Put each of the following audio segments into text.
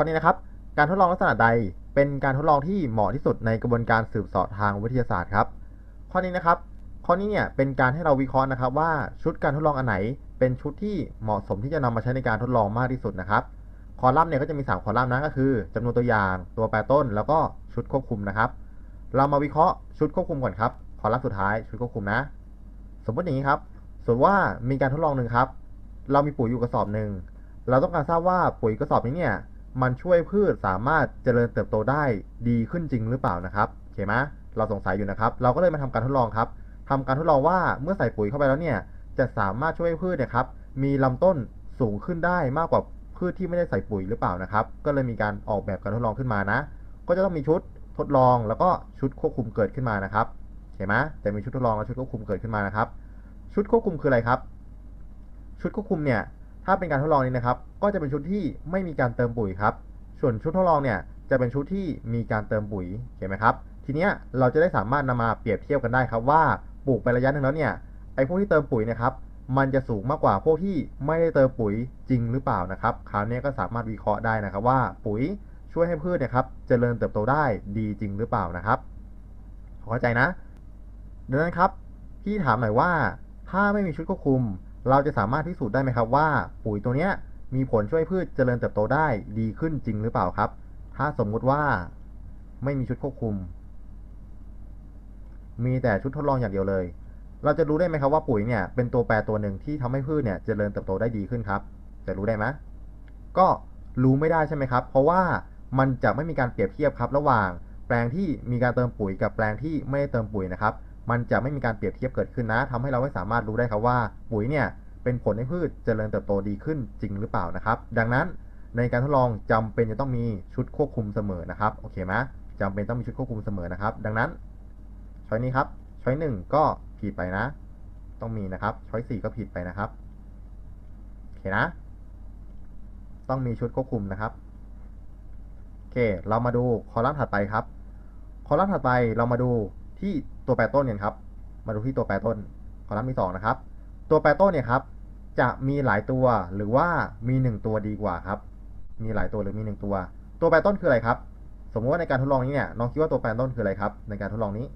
ข้อนี้นะครับ การทดลองลักษณะใดเป็นการทดลองที่เหมาะที่สุดในกระบวนการสืบเสาะทางวิทยาศาสตร์ครับ ข้อนี้นะครับ ข้อนี้เนี่ยเป็นการให้เราวิเคราะห์นะครับ ว่าชุดการทดลองอันไหน เป็นชุดที่เหมาะสมที่จะนำมาใช้ในการทดลองมากที่สุดนะครับ คอลัมน์เนี่ยก็จะมี 3 คอลัมน์นะก็คือจำนวนตัวอย่าง ตัวแปรต้น แล้วก็ชุดควบคุมนะครับ เรามาวิเคราะห์ชุดควบคุมก่อนครับ คอลัมน์สุดท้ายชุดควบคุมนะ สมมติอย่างนี้ครับสมมติว่ามีการทดลองหนึ่งครับ เรามีปุ๋ยอยู่กระสอบหนึ่ง เราต้องการทราบว่าปุ๋ยกระสอบนี้เนี่ย มันช่วยพืชสามารถเจริญเติบโตได้ดีขึ้นจริงหรือเปล่านะครับโอเคไหมเราสงสัยอยู่นะครับ เราก็เลยมาทำการทดลองครับทำการทดลองว่าเมื่อใส่ปุ๋ยเข้าไปแล้วเนี่ยจะสามารถช่วยพืชเนี่ยครับมีลำต้นสูงขึ้นได้มากกว่าพืชที่ไม่ได้ใส่ปุ๋ยหรือเปล่านะครับ ก็เลยมีการออกแบบการทดลองขึ้นมานะ ก็จะต้องมีชุดทดลองแล้วก็ชุดควบคุมเกิดขึ้นมานะครับเห็นไหมจะมีชุดทดลองและชุดควบคุมเกิดขึ้นมานะครับ ชุดควบคุมคืออะไรครับ ชุดควบคุมเนี่ย ถ้าเป็นการทดลองนี้นะครับ ก็จะเป็นชุดที่ไม่มีการเติมปุ๋ยครับ ส่วนชุดทดลองเนี่ยจะเป็นชุดที่มีการเติมปุ๋ยเห็นไหมครับ ทีเนี้ยเราจะได้สามารถนำมาเปรียบเทียบกันได้ครับว่าปลูกไประยะหนึ่งแล้วเนี่ยไอ้พวกที่เติมปุ๋ยนะครับมันจะสูงมากกว่าพวกที่ไม่ได้เติมปุ๋ยจริงหรือเปล่านะครับคราวนี้ก็สามารถวิเคราะห์ได้นะครับว่าปุ๋ยช่วยให้พืชเนี่ยครับเจริญเติบโตได้ดีจริงหรือเปล่านะครับเข้าใจนะดังนั้นครับพี่ถามหน่อยว่าถ้าไม่มีชุดควบคุม เราจะสามารถพิสูจน์ได้ไหมครับว่า ปุ๋ยตัวเนี้ยมีผลช่วยพืชเจริญเติบโตได้ดีขึ้นจริงหรือเปล่าครับ ถ้าสมมุติว่าไม่มีชุดควบคุม มีแต่ชุดทดลองอย่างเดียวเลย เราจะรู้ได้ไหมครับว่าปุ๋ยเนี่ยเป็นตัวแปรตัวหนึ่งที่ทำให้พืชเนี่ยเจริญเติบโตได้ดีขึ้นครับ จะรู้ได้ไหมก็รู้ไม่ได้ใช่ไหมครับ เพราะว่ามันจะไม่มีการเปรียบเทียบครับ ระหว่างแปลงที่มีการเติมปุ๋ยกับแปลงที่ไม่ได้เติมปุ๋ยนะครับ มันจะไม่มีการเปรียบเทียบเกิดขึ้นนะทำให้เราไม่สามารถรู้ได้ครับว่าปุ๋ยเนี่ยเป็นผลให้พืชเจริญเติบโตดีขึ้นจริงหรือเปล่านะครับ ดังนั้นในการทดลองจำเป็นจะต้องมีชุดควบคุมเสมอนะครับโอเคไหมจำเป็นต้องมีชุดควบคุมเสมอนะครับ ดังนั้นช้อยนี้ครับช้อยหนึ่งก็ผิดไปนะ ต้องมีนะครับช้อยสี่ก็ผิดไปนะครับโอเคนะ ต้องมีชุดควบคุมนะครับโอเค เรามาดูคอลัมน์ถัดไปครับ คอลัมน์ถัดไปเรามาดูที่ ตัวแปรต้นกันครับ มาดูที่ตัวแปรต้นคอลัมน์ที่สองนะครับ ตัวแปรต้นเนี่ยครับ จะมีหลายตัวหรือว่ามีหนึ่งตัวดีกว่าครับ มีหลายตัวหรือมีหนึ่งตัว ตัวแปรต้นคืออะไรครับ สมมติว่าในการทดลองนี้เนี่ยน้องคิดว่าตัวแปรต้นคืออะไรครับ ในการทดลองนี้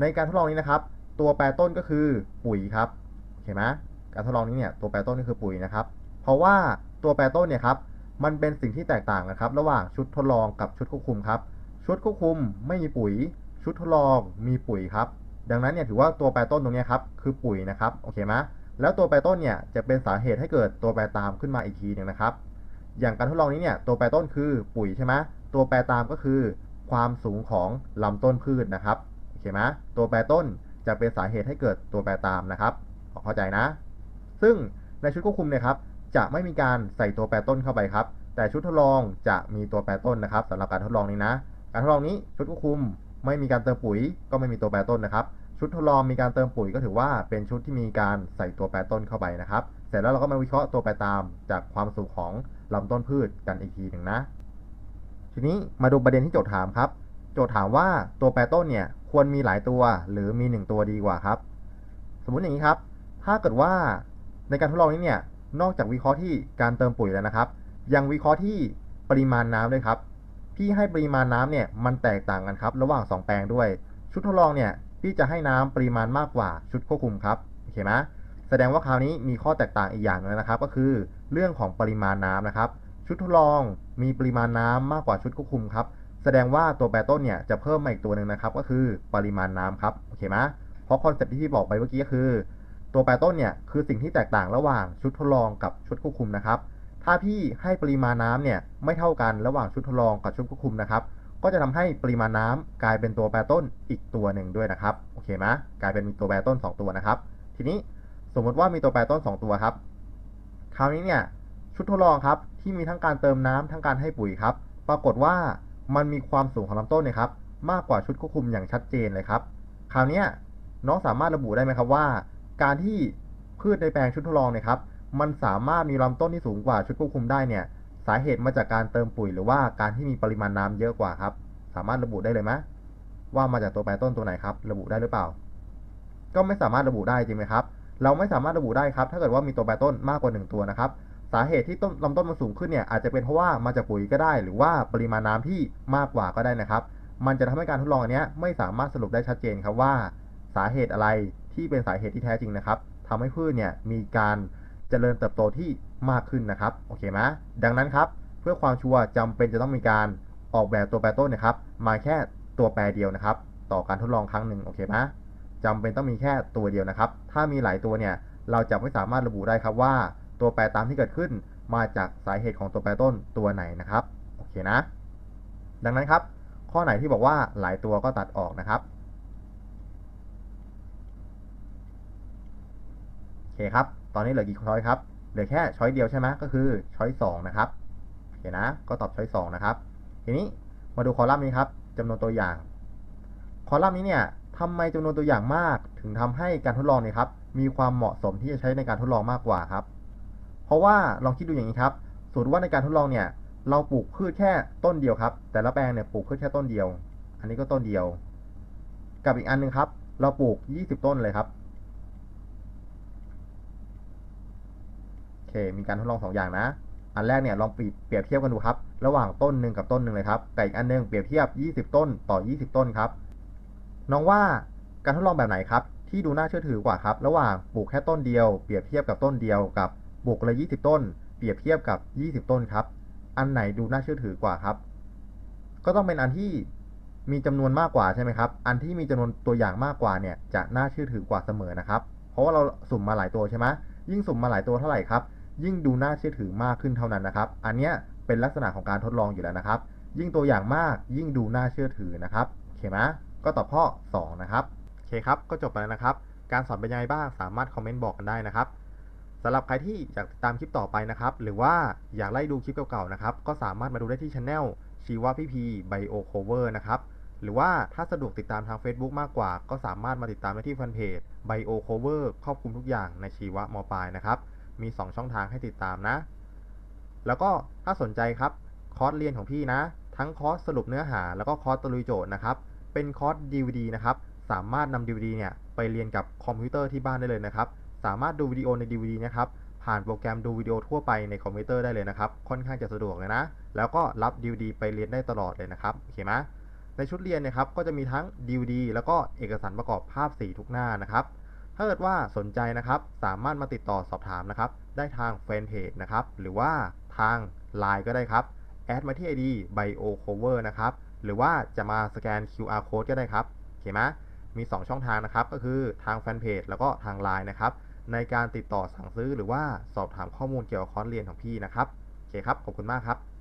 ในการทดลองนี้นะครับ ตัวแปรต้นก็คือปุ๋ยครับเห็นไหมการทดลองนี้เนี่ยตัวแปรต้นก็คือปุ๋ยนะครับ เพราะว่าตัวแปรต้นเนี่ยครับมันเป็นสิ่งที่แตกต่างกันครับ ระหว่างชุดทดลองกับชุดควบคุมครับ ชุดควบคุมไม่มีปุ๋ย ชุดทดลองมีปุ๋ยครับ ดังนั้นเนี่ยถือว่าตัวแปรต้นตรงนี้ครับคือปุ๋ยนะครับโอเคไหมแล้วตัวแปรต้นเนี่ยจะเป็นสาเหตุให้เกิดตัวแปรตามขึ้นมาอีกทีหนึ่งนะครับ อย่างการทดลองนี้เนี่ยตัวแปรต้นคือปุ๋ยใช่ไหมตัวแปรตามก็คือ ความสูงของลำต้นพืชนะครับโอเคไหมตัวแปรต้นจะเป็นสาเหตุให้เกิดตัวแปรตามนะครับเข้าใจนะ ซึ่งในชุดควบคุมเนี่ยครับจะไม่มีการใส่ตัวแปรต้นเข้าไปครับ แต่ชุดทดลองจะมีตัวแปรต้นนะครับสำหรับการทดลองนี้นะ การทดลองนี้ชุดควบคุม ไม่มีการเติมปุ๋ย ก็ไม่มีตัวแปรต้นนะครับ ชุดทดลองมีการเติมปุ๋ยก็ถือว่าเป็นชุดที่มีการใส่ตัวแปรต้นเข้าไปนะครับ เสร็จแล้วเราก็มาวิเคราะห์ตัวแปรตามจากความสูงของลำต้นพืชกันอีกทีหนึ่งนะ ทีนี้มาดูประเด็นที่โจทย์ถามครับ โจทย์ถามว่าตัวแปรต้นเนี่ยควรมีหลายตัวหรือมี 1 ตัวดีกว่าครับ สมมุติอย่างนี้ครับ ถ้าเกิดว่าในการทดลองนี้เนี่ยนอกจากวิเคราะห์ที่การเติมปุ๋ยแล้วนะครับ ยังวิเคราะห์ที่ปริมาณน้ำด้วยครับ พี่ให้ปริมาณน้ำเนี่ยมันแตกต่างกันครับ ระหว่าง 2 แปลงด้วย ชุดทดลองเนี่ยพี่จะให้น้ำปริมาณมากกว่าชุดควบคุมครับโอเคไหมแสดงว่าคราวนี้มีข้อแตกต่างอีกอย่างหนึงนะครับ ก็คือเรื่องของปริมาณน้ำนะครับ ชุดทดลองมีปริมาณน้ำมากกว่าชุดควบคุมครับแสดงว่าตัวแปรต้นเนี่ยจะเพิ่มมาอีกตัวหนึ่งนะครับ ก็คือปริมาณน้ำครับโอเคไหมเพราะคอนเซ็ปต์ที่พี่บอกไปเมื่อกี้ก็คือ ตัวแปรต้นเนี่ยคือสิ่งที่แตกต่างระหว่างชุดทดลองกับชุดควบคุมนะครับ ถ้าพี่ให้ปริมาณน้ำเนี่ยไม่เท่ากันระหว่างชุดทดลองกับชุดควบคุมนะครับ ก็จะทำให้ปริมาณน้ำกลายเป็นตัวแปรต้นอีกตัวหนึ่งด้วยนะครับ โอเคไหมกลายเป็นมีตัวแปรต้น 2 ตัวนะครับ ทีนี้สมมติว่ามีตัวแปรต้น 2 ตัวครับ คราวนี้เนี่ยชุดทดลองครับที่มีทั้งการเติมน้ำทั้งการให้ปุ๋ยครับ ปรากฏว่ามันมีความสูงของลำต้นเนี่ยครับ มากกว่าชุดควบคุมอย่างชัดเจนเลยครับ คราวนี้น้องสามารถระบุได้ไหมครับว่า การที่พืชในแปลงชุดทดลองเนี่ยครับ มันสามารถมีลำต้นที่สูงกว่าชุดควบคุมได้เนี่ย สาเหตุมาจากการเติมปุ๋ยหรือว่าการที่มีปริมาณน้ำเยอะกว่าครับ สามารถระบุได้เลยไหมว่ามาจากตัวแปรต้นตัวไหนครับ ระบุได้หรือเปล่า ก็ไม่สามารถระบุได้จริงไหมครับ เราไม่สามารถระบุได้ครับ ถ้าเกิดว่ามีตัวแปรต้นมากกว่า 1 ตัวนะครับ สาเหตุที่ต้นลำต้นมันสูงขึ้นเนี่ยอาจจะเป็นเพราะว่ามาจากปุ๋ยก็ได้ หรือว่าปริมาณน้ำที่มากกว่าก็ได้นะครับ มันจะทำให้การทดลองอันเนี้ยไม่สามารถสรุปได้ชัดเจนครับว่า สาเหตุอะไรที่เป็นสาเหตุที่แท้จริงนะครับทำให้พืชเนี่ยมีการ จริญเติบโตที่มากขึ้นนะครับโอเคไหมดังนั้นครับ เพื่อความชัวร์จำเป็นจะต้องมีการออกแบบตัวแปรต้นนะครับ มาแค่ตัวแปรเดียวนะครับ ต่อการทดลองครั้งหนึ่งโอเคไหมจำเป็นต้องมีแค่ตัวเดียวนะครับ ถ้ามีหลายตัวเนี่ยเราจะไม่สามารถระบุได้ครับว่า ตัวแปรตามที่เกิดขึ้นมาจากสาเหตุของตัวแปรต้นตัวไหนนะครับโอเคนะ ดังนั้นครับ ข้อไหนที่บอกว่าหลายตัวก็ตัดออกนะครับโอเคครับ ตอนนี้เหลือกี่ช้อยครับ เหลือแค่ช้อยเดียวใช่ไหมก็คือช้อยสองนะครับโอเคนะ ก็ตอบช้อยสองนะครับ ทีนี้มาดูคอลัมน์นี้ครับจำนวนตัวอย่าง คอลัมน์นี้เนี่ยทำไมจำนวนตัวอย่างมาก ถึงทำให้การทดลองเนี่ยครับ มีความเหมาะสมที่จะใช้ในการทดลองมากกว่าครับ เพราะว่าลองคิดดูอย่างนี้ครับสมมติว่าในการทดลองเนี่ย เราปลูกพืชแค่ต้นเดียวครับ แต่ละแปลงเนี่ยปลูกพืชแค่ต้นเดียว อันนี้ก็ต้นเดียว กับอีกอันหนึงครับ เราปลูก 20 ต้นเลยครับ โอเค มีการทดลองสองอย่างนะ อันแรกเนี่ยลองเปรียบเทียบกันดูครับ ระหว่างต้นหนึ่งกับต้นหนึ่งเลยครับกับอีกอันหนึงเปรียบเทียบ 20 ต้นต่อ 20 ต้นครับ น้องว่าการทดลองแบบไหนครับ ที่ดูน่าเชื่อถือกว่าครับ ระหว่างปลูกแค่ต้นเดียว เปรียบเทียบกับต้นเดียวกับปลูกเลย20 ต้น เปรียบเทียบกับ 20 ต้นครับ อันไหนดูน่าเชื่อถือกว่าครับ ก็ต้องเป็นอันที่มีจำนวนมากกว่าใช่ไหมครับ อันที่มีจำนวนตัวอย่างมากกว่าเนี่ยจะน่าเชื่อถือกว่าเสมอนะครับ เพราะว่าเราสุ่มมาหลายตัวใช่ไหมยิ่งสุ่มมาหลายตัวเท่าไหร่ครับ ยิ่งดูน่าเชื่อถือมากขึ้นเท่านั้นนะครับ อันเนี้ยเป็นลักษณะของการทดลองอยู่แล้วนะครับ ยิ่งตัวอย่างมากยิ่งดูน่าเชื่อถือนะครับโอเคไหมก็ตอบข้อ 2 นะครับโอเคครับก็จบไปแล้วนะครับ การสอนเป็นยังไงบ้างสามารถคอมเมนต์บอกกันได้นะครับสำหรับใครที่อยากติดตามคลิปต่อไปนะครับ หรือว่าอยากไล่ดูคลิปเก่าๆนะครับ ก็สามารถมาดูได้ที่ช anel ชีวะพี่พีไบโอโคเวอร์นะครับ หรือว่าถ้าสะดวกติดตามทาง Facebook มากกว่า ก็สามารถมาติดตามได้ที่แฟนเพจ Bio Cover ครอบคลุมทุกอย่างในชีวะมปลายนะครับ มี 2 ช่องทางให้ติดตามนะ แล้วก็ถ้าสนใจครับคอร์สเรียนของพี่นะ ทั้งคอร์สสรุปเนื้อหา แล้วก็คอร์สตะลุยโจทย์นะครับ เป็นคอร์ส DVD นะครับ สามารถนำ DVD เนี่ยไปเรียนกับคอมพิวเตอร์ที่บ้านได้เลยนะครับ สามารถดูวิดีโอใน DVD นะครับผ่านโปรแกรมดูวิดีโอทั่วไปในคอมพิวเตอร์ได้เลยนะครับ ค่อนข้างจะสะดวกเลยนะ แล้วก็รับ DVD ไปเรียนได้ตลอดเลยนะครับโอเคไหมในชุดเรียนเนะครับก็จะมีทั้ง DVD แล้วก็เอกสารประกอบภาพสีทุกหน้านะครับ ถ้าเกิดว่าสนใจนะครับ สามารถมาติดต่อสอบถามนะครับ ได้ทางแฟนเพจนะครับ หรือว่าทาง Line ก็ได้ครับ แอดมาที่ ID BioCover นะครับ หรือว่าจะมาสแกน QR code ก็ได้ครับโอเคไหมมี 2 ช่องทางนะครับ ก็คือทางแฟนเพจแล้วก็ทาง Line นะครับ ในการติดต่อสั่งซื้อหรือว่าสอบถามข้อมูลเกี่ยวกับคอร์สเรียนของพี่นะครับ โอเคครับ ขอบคุณมากครับ